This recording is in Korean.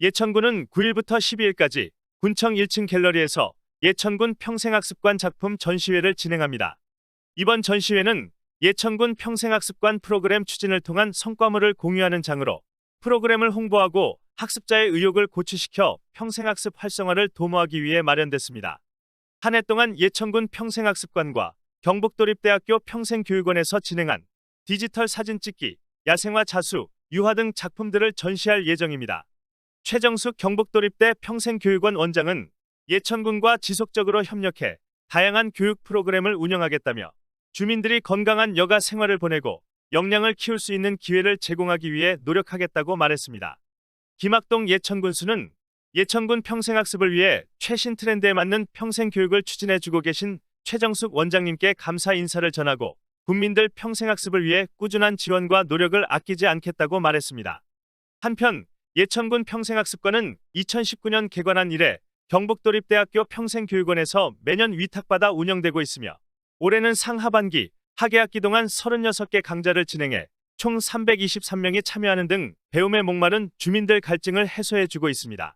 예천군은 9일부터 12일까지 군청 1층 갤러리에서 예천군 평생학습관 작품 전시회를 진행합니다. 이번 전시회는 예천군 평생학습관 프로그램 추진을 통한 성과물을 공유하는 장으로 프로그램을 홍보하고 학습자의 의욕을 고취시켜 평생학습 활성화를 도모하기 위해 마련됐습니다. 한 해 동안 예천군 평생학습관과 경북도립대학교 평생교육원에서 진행한 디지털 사진 찍기, 야생화 자수, 유화 등 작품들을 전시할 예정입니다. 최정숙 경북도립대 평생교육원 원장은 예천군과 지속적으로 협력해 다양한 교육 프로그램을 운영하겠다며 주민들이 건강한 여가 생활을 보내고 역량을 키울 수 있는 기회를 제공하기 위해 노력하겠다고 말했습니다. 김학동 예천군수는 예천군 평생학습을 위해 최신 트렌드에 맞는 평생교육을 추진해주고 계신 최정숙 원장님께 감사 인사를 전하고 국민들 평생학습을 위해 꾸준한 지원과 노력을 아끼지 않겠다고 말했습니다. 한편 예천군 평생학습관은 2019년 개관한 이래 경북도립대학교 평생교육원에서 매년 위탁받아 운영되고 있으며 올해는 상하반기 하계학기 동안 36개 강좌를 진행해 총 323명이 참여하는 등 배움에 목마른 주민들 갈증을 해소해주고 있습니다.